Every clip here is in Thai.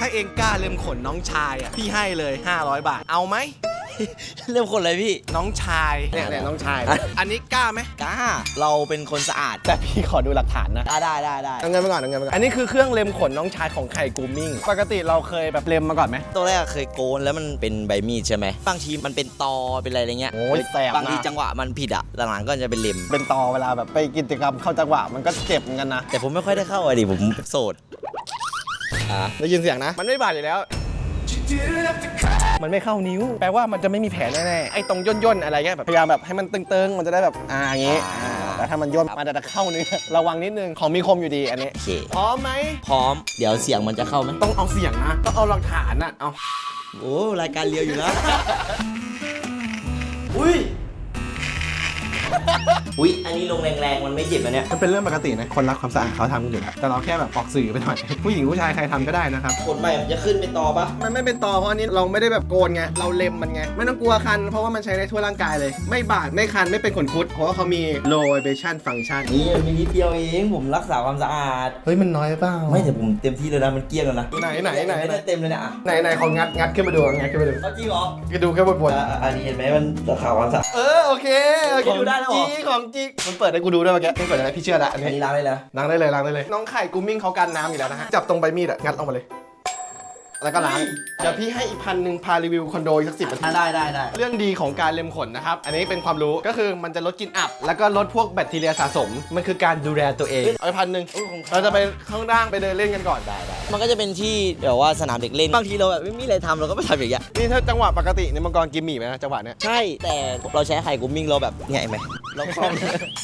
ถ้าเองกล้าเล็มขนน้องชายอะพี่ให้เลย 500 บาท เอาไหม เริ่มคนเลยพี่น้องชายเนี่ยเนี่ยน้องชาย อันนี้กล้าไหมกล้าเราเป็นคนสะอาดแต่พี่ขอดูหลักฐานนะได้ได้ได้ได้เอาเงินไปก่อนเอาเงินไปก่อนอันนี้คือเครื่องเล็มขนน้องชายของไข่กูมิ่งปกติเราเคยแบบเล็มมาก่อนไหม ตัวแรกเคยโกนแล้วมันเป็นใบมีดใช่ไหมบางทีมันเป็นตอเป็นอะไรอะไรเงี้ยโอ้ยแสบนะ บางทีจังหวะมันผิดอะหลังๆก็จะเป็นเล็มเป็นตอเวลาแบบไปกิจกรรมเข้าจังหวะมันก็เจ็บเหมือนกันนะ แต่ผมไม่ค่อยได้เข้าอะดิผมโสด อะได้ยินเสียงนะ มันไม่บาดอยู่แล้ว มันไม่เข้านิ้ว แปลว่ามันจะไม่มีแผลแน่ๆ ไอ้ตรงย่นย่นๆอะไรเงี้ยแบบพยายามแบบให้มันตึงๆ มันจะได้แบบอ่าอย่างงี้อ่าแล้วถ้ามันย่นมันจะเข้าเนื้อระวังนิดนึง ของมีคมอยู่ดีอันนี้ โอเค พร้อมไหม พร้อม เดี๋ยวเสียงมันจะเข้าไหมต้องเอาเสียงนะ ต้องเอาหลักฐานอะ เอา โอ้ รายการเลียวอยู่นะอุ้ อุ้ยอันนี้ลงแรงๆ มันไม่เจ็บนะเนี่ย มันเป็นเรื่องปกตินะ คนรักความสะอาดเขาทำกันอยู่แล้วแต่เราแค่แบบออกสื่อไปหน่อย ผู้หญิงผู้ชายใครทำก็ได้นะครับ ขนไปมันจะขึ้นเป็นตอปะมันไม่เป็นตอเพราะอันนี้เราไม่ได้แบบโกนไง เราเล็มมันไง ไม่ต้องกลัวคัน เพราะว่ามันใช้ได้ทั่วร่างกายเลย ไม่บาด ไม่คัน ไม่เป็นขนคุด เพราะว่าเขามี low vibration function นี่มันมีนิดเดียวเองผมรักษาความสะอาด เฮ้ย มันน้อยเปล่า ไม่แต่ผมเต็มที่เลยนะมันเกลี้ยงแล้วนะไหนไหนไหนไม่ได้เต็มเลยนะอะไหนไหนของงัดงัดขึ้นมาดูงัดขึ้นมาดูเอาจริงเหรอก็ดูแค่บนอะอะอันนี้เห็นไหมมันรักษาความสะอาด ๆเออโอเคโอเคดูได้แล้วเหรอจีของจีมันเปิดให้กูดูด้วยเมื่อกี้ไม่เปิดอะไรพี่เชื่อละอันอันนี้นี้ล้างได้แล้ว ล้างได้เลยล้างได้เลย น้องไข่กูมิ่งเขากันน้ำอยู่แล้วนะฮะ จับตรงใบมีดอะงัดออกมาเลย แล้วก็ล้างเดี๋ยวพี่ให้อีกพันหนึ่งพารีวิวคอนโดอีกสักสิบนาทีได้ได้ได้เรื่องดีของการเล็มขนนะครับ อันนี้เป็นความรู้ก็คือมันจะลดกลิ่นอับ แล้วก็ลดพวกแบคทีเรียสะสม มันคือการดูแลตัวเองเอาไปพันหนึ่งเราจะไปข้างล่างไปเดินเล่นกันก่อนได้ได้มันก็จะเป็นที่แบบว่าสนามเด็กเล่นบางทีเราแบบไม่มีอะไรทำเราก็ไปทำอย่างเงี้ยนี่ถ้าจังหวะปกติในมังกรกิมหมี่ไหมนะจังหวะเนี้ยใช่แต่เราใช้ไข่กุ้มมิ่งเราแบบเนี่ยเห็นไหมเราคล่อง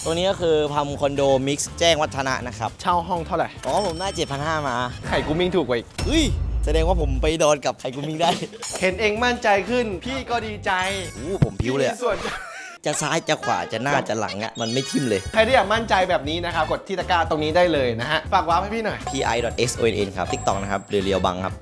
ตัวนี้ก็คือพัมคอนโดมิกซ์แจ้งวัฒนะนะครับเช่าห้องเท่าไหร่อ๋อผมได้7,500มาไข่กูมิ่งถูกกว่าอีกเฮ้ย แสดงว่าผมไปนอนกับไข่กุ้มมิ่งได้เห็นเองมั่นใจขึ้น พี่ก็ดีใจอู้ผมพิ้วเลยอะมีส่วน จะซ้ายจะขวาจะหน้าจะหลังอะมันไม่ทิ่มเลย ใครที่อยากมั่นใจแบบนี้นะครับ กดที่ตะกร้าตรงนี้ได้เลยนะฮะ ฝากว้าวให้พี่หน่อย pi.son ครับ TikTok นะครับเรียวๆบังครับ